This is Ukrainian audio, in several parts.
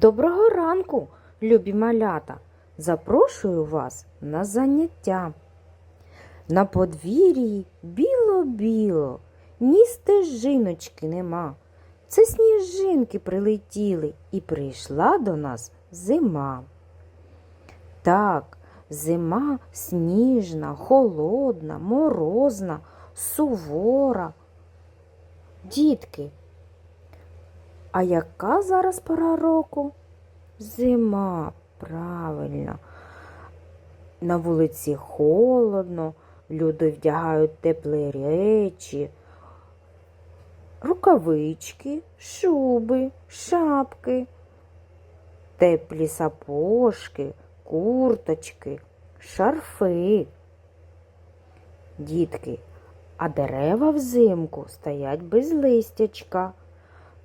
Доброго ранку, любі малята! Запрошую вас на заняття. На подвір'ї біло-біло, ні стежиночки нема. Це сніжинки прилетіли і прийшла до нас зима. Так, зима сніжна, холодна, морозна, сувора. Дітки, а яка зараз пора року? Зима, правильно. На вулиці холодно, люди вдягають теплі речі, рукавички, шуби, шапки, теплі сапожки, курточки, шарфи. Дітки, а дерева взимку стоять без листячка.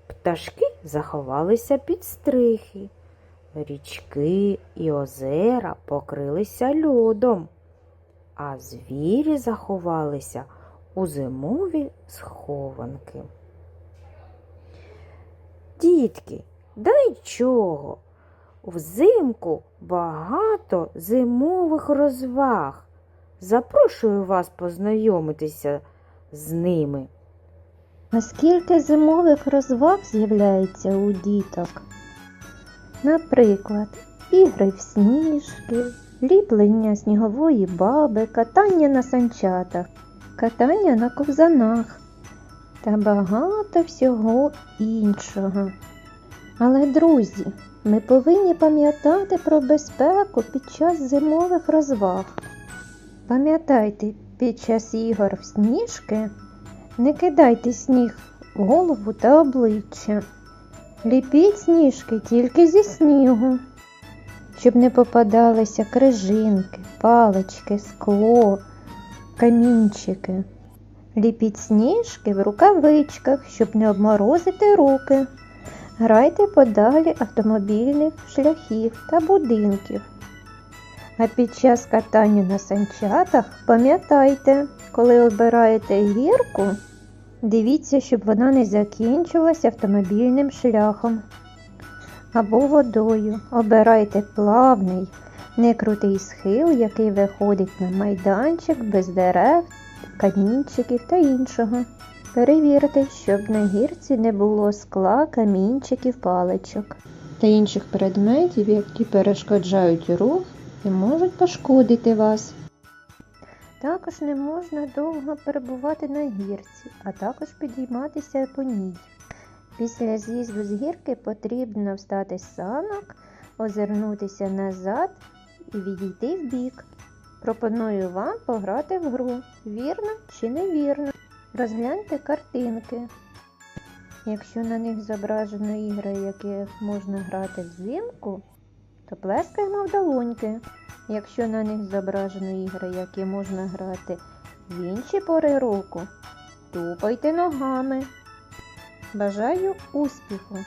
Пташки заховалися під стрихи, річки і озера покрилися льодом, а звірі заховалися у зимові схованки. Дітки, да нічого, взимку багато зимових розваг. Запрошую вас познайомитися з ними. А скільки зимових розваг з'являється у діток? Наприклад, ігри в сніжки, ліплення снігової баби, катання на санчатах, катання на ковзанах та багато всього іншого. Але, друзі, ми повинні пам'ятати про безпеку під час зимових розваг. Пам'ятайте, під час ігор в сніжки не кидайте сніг в голову та обличчя. Ліпіть сніжки тільки зі снігу, щоб не попадалися крижинки, палички, скло, камінчики. Ліпіть сніжки в рукавичках, щоб не обморозити руки. Грайте подалі автомобільних шляхів та будинків. А під час катання на санчатах пам'ятайте, коли обираєте гірку, дивіться, щоб вона не закінчилась автомобільним шляхом або водою. Обирайте плавний, некрутий схил, який виходить на майданчик без дерев, камінчиків та іншого. Перевірте, щоб на гірці не було скла, камінчиків, паличок та інших предметів, які перешкоджають рух і можуть пошкодити вас. Також не можна довго перебувати на гірці, а також підійматися по ній. Після з'їзду з гірки потрібно встати з санок, озирнутися назад і відійти вбік. Пропоную вам пограти в гру, вірно чи невірно. Розгляньте картинки. Якщо на них зображено ігри, які можна грати взимку, то плескаємо в долоньки. Якщо на них зображено ігри, які можна грати в інші пори року, тупайте ногами. Бажаю успіху!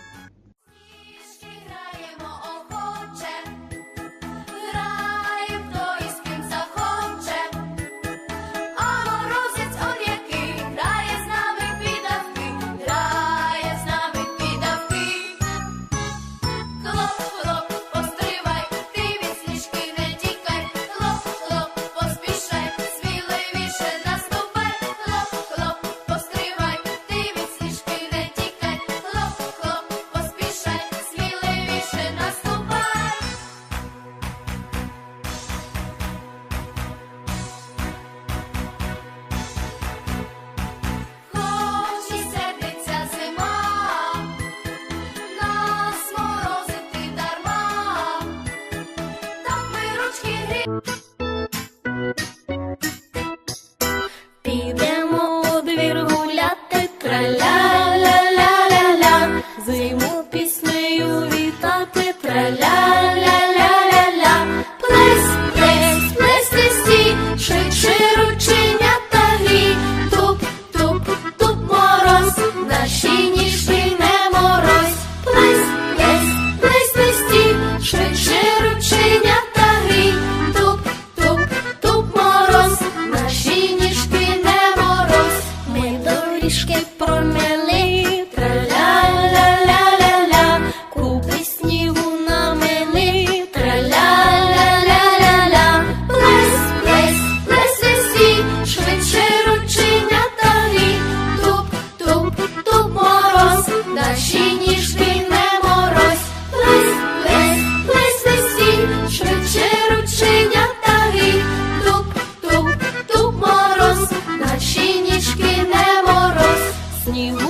you